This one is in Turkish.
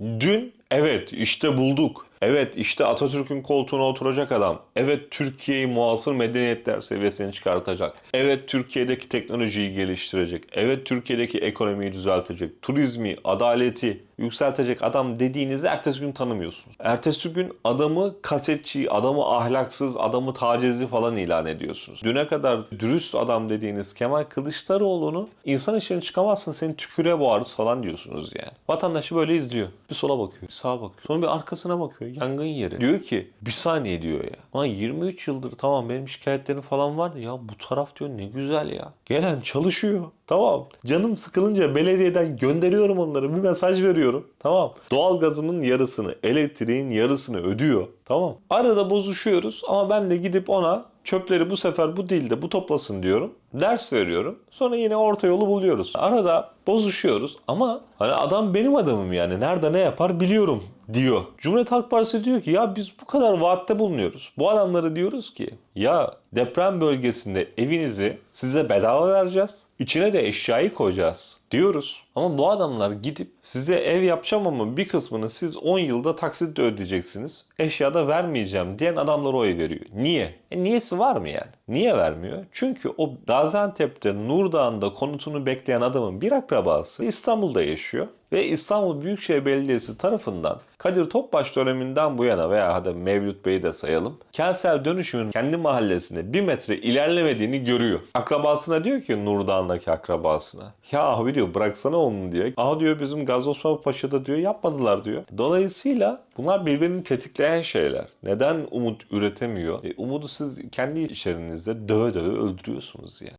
Dün evet işte bulduk. Evet işte Atatürk'ün koltuğuna oturacak adam. Evet Türkiye'yi muasır medeniyetler seviyesine çıkartacak. Evet Türkiye'deki teknolojiyi geliştirecek. Evet Türkiye'deki ekonomiyi düzeltecek. Turizmi, adaleti yükseltecek adam dediğinizi ertesi gün tanımıyorsunuz. Ertesi gün adamı kasetçi, adamı ahlaksız, adamı tacizci falan ilan ediyorsunuz. Düne kadar dürüst adam dediğiniz Kemal Kılıçdaroğlu'nu insan içine çıkamazsın seni tüküre boğarız falan diyorsunuz yani. Vatandaşı böyle izliyor. Bir sola bakıyor, bir sağa bakıyor. Sonra bir arkasına bakıyor. Yangın yeri. Diyor ki bir saniye diyor ya. Lan 23 yıldır tamam benim şikayetlerim falan vardı. Ya bu taraf diyor ne güzel ya. Gelen çalışıyor. Tamam. Canım sıkılınca belediyeden gönderiyorum onları. Bir mesaj veriyorum. Tamam. Doğalgazımın yarısını, elektriğin yarısını ödüyor. Tamam. Arada bozuşuyoruz ama ben de gidip ona çöpleri bu sefer bu değil de bu toplasın diyorum. Ders veriyorum. Sonra yine orta yolu buluyoruz. Arada bozuşuyoruz ama hani adam benim adamım yani. Nerede ne yapar biliyorum diyor. Cumhuriyet Halk Partisi diyor ki ya biz bu kadar vaatte bulunuyoruz. Bu adamlara diyoruz ki ya deprem bölgesinde evinizi size bedava vereceğiz. İçine de eşyayı koyacağız diyoruz. Ama bu adamlar gidip size ev yapacağım ama bir kısmını siz 10 yılda taksitle ödeyeceksiniz. Eşyada vermeyeceğim diyen adamlara oy veriyor. Niye? E niyesi var mı yani? Niye vermiyor? Çünkü o Gaziantep'te Nur Dağı'nda konutunu bekleyen adamın bir akrabası İstanbul'da yaşıyor. Ve İstanbul Büyükşehir Belediyesi tarafından Kadir Topbaş döneminden bu yana veya hadi Mevlüt Bey'i de sayalım. Kentsel dönüşümün kendi mahallesinde bir metre ilerlemediğini görüyor. Akrabasına diyor ki Nur Dağı'ndaki akrabasına. Ya diyor bıraksana onu diyor. Aha diyor bizim Gazi Paşa'da diyor yapmadılar diyor. Dolayısıyla bunlar birbirini tetikleyen şeyler. Neden umut üretemiyor? E, umudu siz kendi içerinizde döve döve öldürüyorsunuz yani.